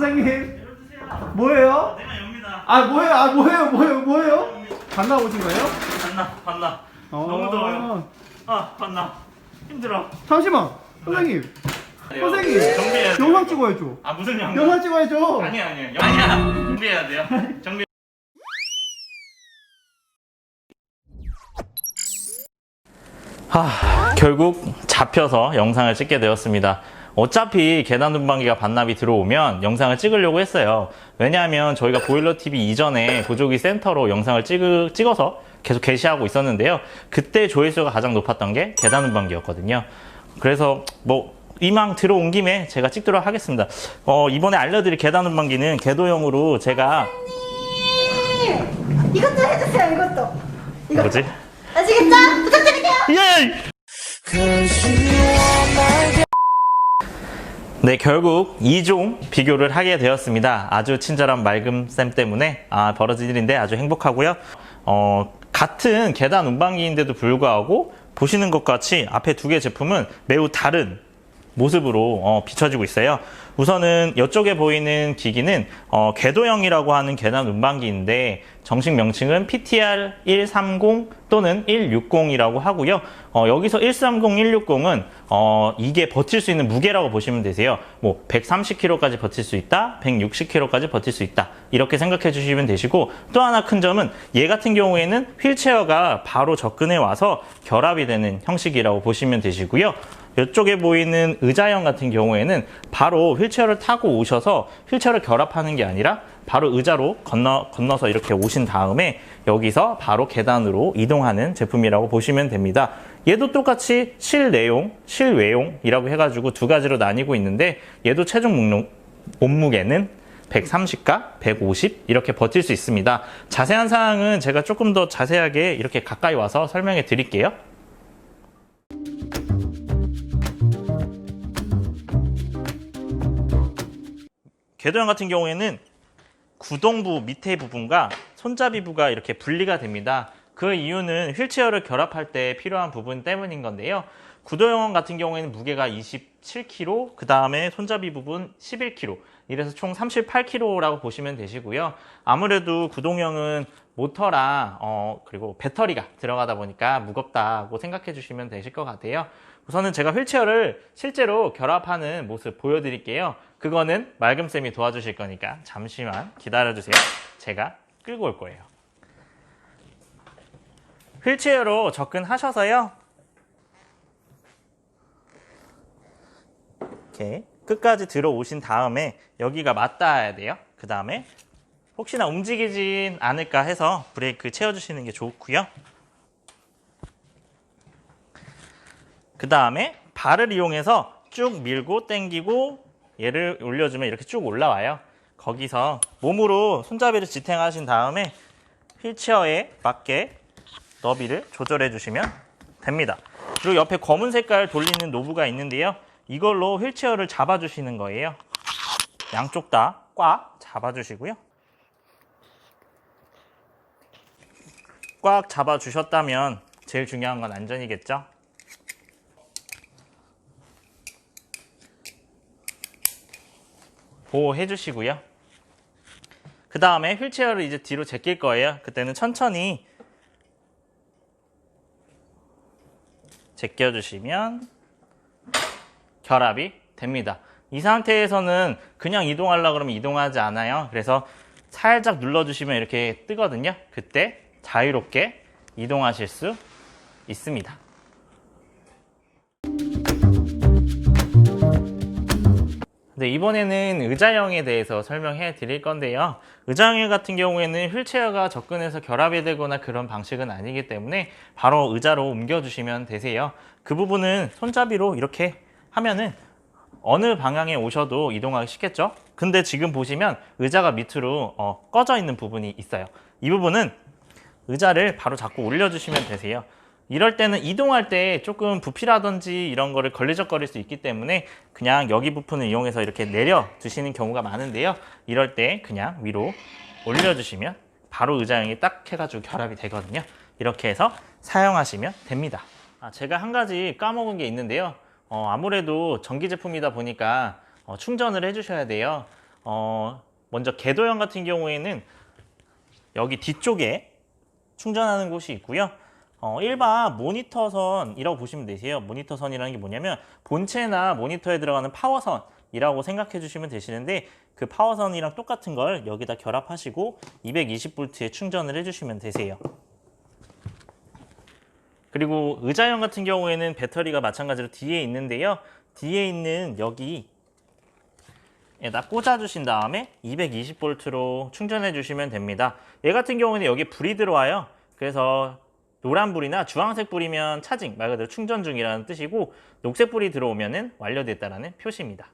선생님 열어주세요. 뭐예요? 내가 엽니다. 아 뭐예요? 아 뭐예요? 뭐예요? 뭐예요? 반나 오신 거예요? 봤나? 봤나? 어. 너무 더워요. 아, 봤나? 힘들어. 잠시만 선생님 선생님 정비해야 돼요. 영상 찍어야죠 아, 무슨 영상? 영상 찍어야죠 아니야, 아니야. 아니야. 정비해야 돼요. 정비. 하, 결국 잡혀서 영상을 찍게 되었습니다. 어차피 계단 눈방기가 반납이 들어오면 영상을 찍으려고 했어요. 왜냐하면 저희가 보일러 TV 이전에 보조기 센터로 영상을 찍, 찍어서 계속 게시하고 있었는데요. 그때 조회수가 가장 높았던 게 계단 눈방기였거든요. 그래서 뭐 이망 들어온 김에 제가 찍도록 하겠습니다. 어, 이번에 알려드릴 계단 눈방기는 궤도형으로 제가 이것도 해주세요 이것도 이거 뭐지? 아시겠죠? 부탁드릴게요 예! 네, 결국 2종 비교를 하게 되었습니다. 아주 친절한 맑음쌤 때문에 아, 벌어진 일인데 아주 행복하고요. 어, 같은 계단 운반기인데도 불구하고 보시는 것 같이 앞에 두 개 제품은 매우 다른 모습으로 어, 비춰지고 있어요. 우선은 이쪽에 보이는 기기는 어, 궤도형이라고 하는 계단 운반기인데 정식 명칭은 PTR 130 또는 160이라고 하고요. 어, 여기서 130, 160은 어, 이게 버틸 수 있는 무게라고 보시면 되세요. 뭐 130kg까지 버틸 수 있다, 160kg까지 버틸 수 있다 이렇게 생각해 주시면 되시고 또 하나 큰 점은 얘 같은 경우에는 휠체어가 바로 접근해 와서 결합이 되는 형식이라고 보시면 되시고요. 이쪽에 보이는 의자형 같은 경우에는 바로 휠체어를 타고 오셔서 휠체어를 결합하는 게 아니라 바로 의자로 건너, 건너서 이렇게 오신 다음에 여기서 바로 계단으로 이동하는 제품이라고 보시면 됩니다. 얘도 똑같이 실내용, 실외용이라고 해가지고 두 가지로 나뉘고 있는데 얘도 최종 목록, 몸무게는 130과 150 이렇게 버틸 수 있습니다. 자세한 사항은 제가 조금 더 자세하게 이렇게 가까이 와서 설명해 드릴게요. 궤도형 같은 경우에는 구동부 밑에 부분과 손잡이부가 이렇게 분리가 됩니다. 그 이유는 휠체어를 결합할 때 필요한 부분 때문인 건데요. 구도형 같은 경우에는 무게가 27kg, 그 다음에 손잡이 부분 11kg, 이래서 총 38kg라고 보시면 되시고요. 아무래도 구동형은 모터랑 어, 그리고 배터리가 들어가다 보니까 무겁다고 생각해 주시면 되실 것 같아요. 우선은 제가 휠체어를 실제로 결합하는 모습 보여드릴게요. 그거는 맑음쌤이 도와주실 거니까 잠시만 기다려주세요. 제가 끌고 올 거예요. 휠체어로 접근하셔서요. 이렇게 끝까지 들어오신 다음에 여기가 맞닿아야 돼요. 그 다음에 혹시나 움직이진 않을까 해서 브레이크 채워주시는 게 좋고요. 그 다음에 발을 이용해서 쭉 밀고 당기고 얘를 올려주면 이렇게 쭉 올라와요. 거기서 몸으로 손잡이를 지탱하신 다음에 휠체어에 맞게 너비를 조절해 주시면 됩니다. 그리고 옆에 검은 색깔 돌리는 노브가 있는데요. 이걸로 휠체어를 잡아주시는 거예요. 양쪽 다 꽉 잡아주시고요. 꽉 잡아주셨다면 제일 중요한 건 안전이겠죠? 보호해 주시고요. 그 다음에 휠체어를 이제 뒤로 제낄 거예요. 그때는 천천히 제껴주시면 결합이 됩니다. 이 상태에서는 그냥 이동하려고 그러면 이동하지 않아요. 그래서 살짝 눌러주시면 이렇게 뜨거든요. 그때 자유롭게 이동하실 수 있습니다. 네, 이번에는 의자형에 대해서 설명해 드릴 건데요. 의자형 같은 경우에는 휠체어가 접근해서 결합이 되거나 그런 방식은 아니기 때문에 바로 의자로 옮겨주시면 되세요. 그 부분은 손잡이로 이렇게 하면은 어느 방향에 오셔도 이동하기 쉽겠죠? 근데 지금 보시면 의자가 밑으로 어, 꺼져 있는 부분이 있어요. 이 부분은 의자를 바로 잡고 올려주시면 되세요. 이럴 때는 이동할 때 조금 부피라든지 이런 거를 걸리적거릴 수 있기 때문에 그냥 여기 부분을 이용해서 이렇게 내려 두시는 경우가 많은데요. 이럴 때 그냥 위로 올려주시면 바로 의자형이 딱 해가지고 결합이 되거든요. 이렇게 해서 사용하시면 됩니다. 아, 제가 한 가지 까먹은 게 있는데요. 어, 아무래도 전기 제품이다 보니까 어, 충전을 해주셔야 돼요. 어, 먼저 궤도형 같은 경우에는 여기 뒤쪽에 충전하는 곳이 있고요. 어, 일반 모니터선이라고 보시면 되세요. 모니터선이라는 게 뭐냐면 본체나 모니터에 들어가는 파워선이라고 생각해 주시면 되시는데 그 파워선이랑 똑같은 걸 여기다 결합하시고 220V에 충전을 해주시면 되세요. 그리고 의자형 같은 경우에는 배터리가 마찬가지로 뒤에 있는데요. 뒤에 있는 여기 에다 꽂아주신 다음에 220V로 충전해 주시면 됩니다. 얘 같은 경우는 여기 불이 들어와요. 그래서 노란 불이나 주황색 불이면 차징, 말 그대로 충전 중이라는 뜻이고 녹색 불이 들어오면은 완료됐다라는 표시입니다.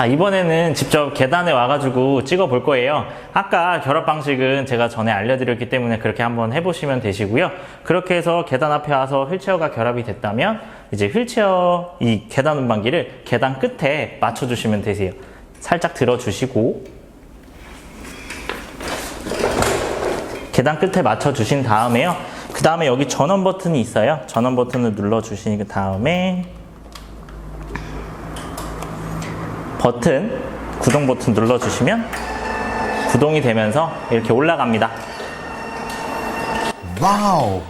자 이번에는 직접 계단에 와가지고 찍어 볼 거예요. 아까 결합 방식은 제가 전에 알려드렸기 때문에 그렇게 한번 해보시면 되시고요. 그렇게 해서 계단 앞에 와서 휠체어가 결합이 됐다면 이제 휠체어 이 계단 운반기를 계단 끝에 맞춰 주시면 되세요. 살짝 들어 주시고 계단 끝에 맞춰 주신 다음에요. 그 다음에 여기 전원 버튼이 있어요. 전원 버튼을 눌러 주신 다음에 버튼, 구동 버튼 눌러주시면 구동이 되면서 이렇게 올라갑니다. 와우.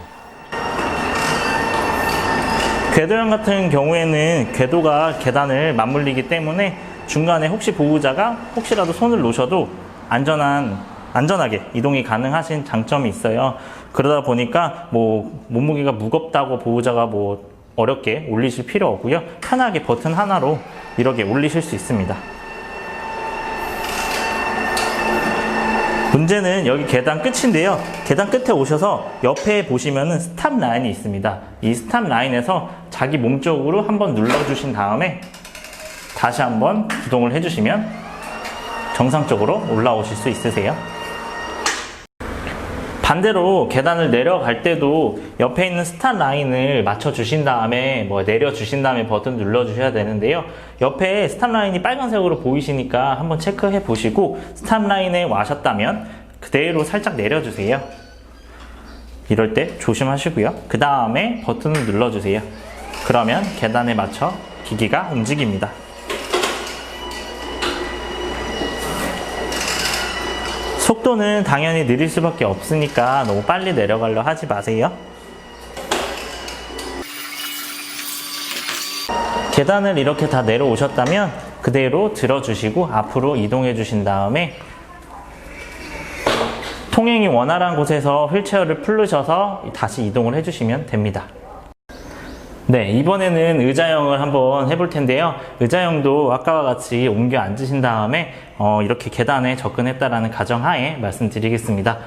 궤도형 같은 경우에는 궤도가 계단을 맞물리기 때문에 중간에 혹시 보호자가 혹시라도 손을 놓으셔도 안전한 안전하게 이동이 가능하신 장점이 있어요. 그러다 보니까 뭐 몸무게가 무겁다고 보호자가 뭐 어렵게 올리실 필요 없고요. 편하게 버튼 하나로 이렇게 올리실 수 있습니다. 문제는 여기 계단 끝인데요. 계단 끝에 오셔서 옆에 보시면은 스탑 라인이 있습니다. 이 스탑 라인에서 자기 몸 쪽으로 한번 눌러주신 다음에 다시 한번 구동을 해주시면 정상적으로 올라오실 수 있으세요. 반대로 계단을 내려갈 때도 옆에 있는 스탑 라인을 맞춰 주신 다음에 뭐 내려 주신 다음에 버튼 눌러 주셔야 되는데요. 옆에 스탑 라인이 빨간색으로 보이시니까 한번 체크해 보시고 스탑 라인에 와셨다면 그대로 살짝 내려 주세요. 이럴 때 조심하시고요. 그 다음에 버튼을 눌러 주세요. 그러면 계단에 맞춰 기기가 움직입니다. 속도는 당연히 느릴 수밖에 없으니까 너무 빨리 내려가려 하지 마세요. 계단을 이렇게 다 내려오셨다면 그대로 들어주시고 앞으로 이동해 주신 다음에 통행이 원활한 곳에서 휠체어를 풀르셔서 다시 이동을 해주시면 됩니다. 네, 이번에는 의자형을 한번 해볼 텐데요. 의자형도 아까와 같이 옮겨 앉으신 다음에 어, 이렇게 계단에 접근했다라는 가정하에 말씀드리겠습니다.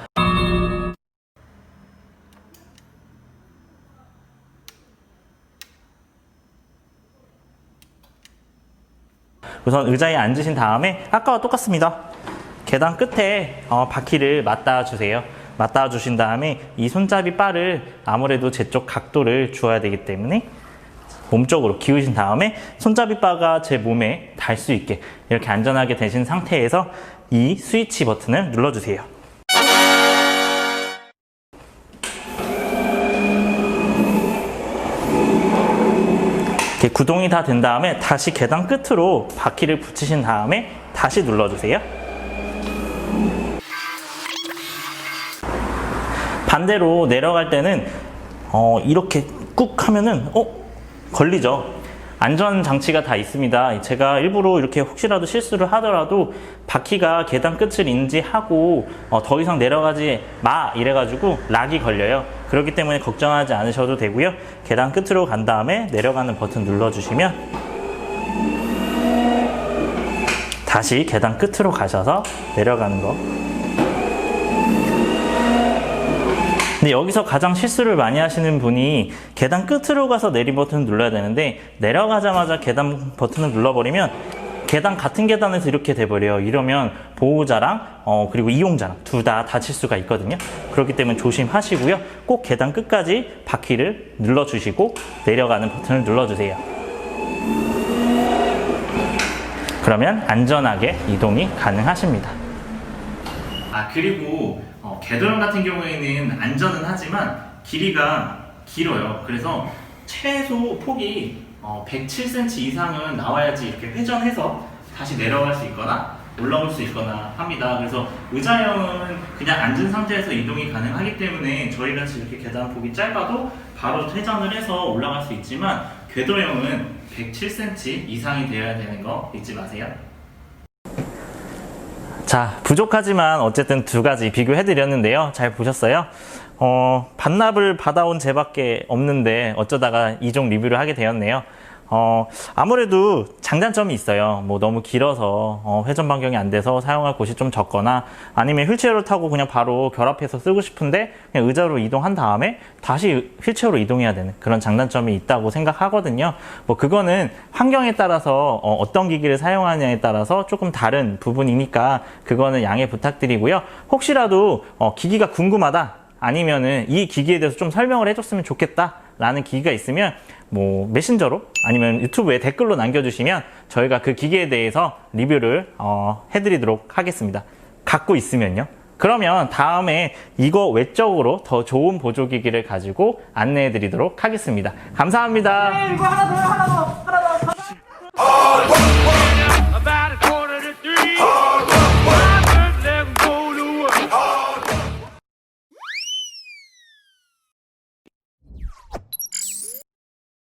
우선 의자에 앉으신 다음에 아까와 똑같습니다. 계단 끝에 어, 바퀴를 맞닿아 주세요. 맞닿아 주신 다음에 이 손잡이 바를 아무래도 제 쪽 각도를 주어야 되기 때문에 몸쪽으로 기우신 다음에 손잡이 바가 제 몸에 닿을 수 있게 이렇게 안전하게 되신 상태에서 이 스위치 버튼을 눌러주세요. 이렇게 구동이 다 된 다음에 다시 계단 끝으로 바퀴를 붙이신 다음에 다시 눌러주세요. 반대로 내려갈 때는 어, 이렇게 꾹 하면은 어 걸리죠. 안전 장치가 다 있습니다. 제가 일부러 이렇게 혹시라도 실수를 하더라도 바퀴가 계단 끝을 인지하고 어, 더 이상 내려가지 마 이래가지고 락이 걸려요. 그렇기 때문에 걱정하지 않으셔도 되고요. 계단 끝으로 간 다음에 내려가는 버튼 눌러주시면 다시 계단 끝으로 가셔서 내려가는 거 근데 여기서 가장 실수를 많이 하시는 분이 계단 끝으로 가서 내리 버튼을 눌러야 되는데 내려가자마자 계단 버튼을 눌러버리면 계단 같은 계단에서 이렇게 돼버려요. 이러면 보호자랑 어, 그리고 이용자랑 둘 다 다칠 수가 있거든요. 그렇기 때문에 조심하시고요. 꼭 계단 끝까지 바퀴를 눌러주시고 내려가는 버튼을 눌러주세요. 그러면 안전하게 이동이 가능하십니다. 아 그리고 어, 궤도형 같은 경우에는 안전은 하지만 길이가 길어요. 그래서 최소 폭이 어, 107cm 이상은 나와야지 이렇게 회전해서 다시 내려갈 수 있거나 올라올 수 있거나 합니다. 그래서 의자형은 그냥 앉은 상태에서 이동이 가능하기 때문에 저희 같이 이렇게 계단 폭이 짧아도 바로 회전을 해서 올라갈 수 있지만 궤도형은 107cm 이상이 되어야 되는 거 잊지 마세요. 자, 부족하지만 어쨌든 두 가지 비교해드렸는데요. 잘 보셨어요? 어, 반납을 받아온 제밖에 없는데 어쩌다가 이종 리뷰를 하게 되었네요. 어, 아무래도 장단점이 있어요. 뭐 너무 길어서 어, 회전 반경이 안 돼서 사용할 곳이 좀 적거나 아니면 휠체어를 타고 그냥 바로 결합해서 쓰고 싶은데 그냥 의자로 이동한 다음에 다시 휠체어로 이동해야 되는 그런 장단점이 있다고 생각하거든요. 뭐 그거는 환경에 따라서 어, 어떤 기기를 사용하느냐에 따라서 조금 다른 부분이니까 그거는 양해 부탁드리고요. 혹시라도 어, 기기가 궁금하다 아니면은 이 기기에 대해서 좀 설명을 해줬으면 좋겠다. 라는 기기가 있으면 뭐 메신저로 아니면 유튜브에 댓글로 남겨주시면 저희가 그 기기에 대해서 리뷰를 어, 해드리도록 하겠습니다. 갖고 있으면요. 그러면 다음에 이거 외적으로 더 좋은 보조기기를 가지고 안내해드리도록 하겠습니다. 감사합니다. 이거 하나 더 하나 더 하나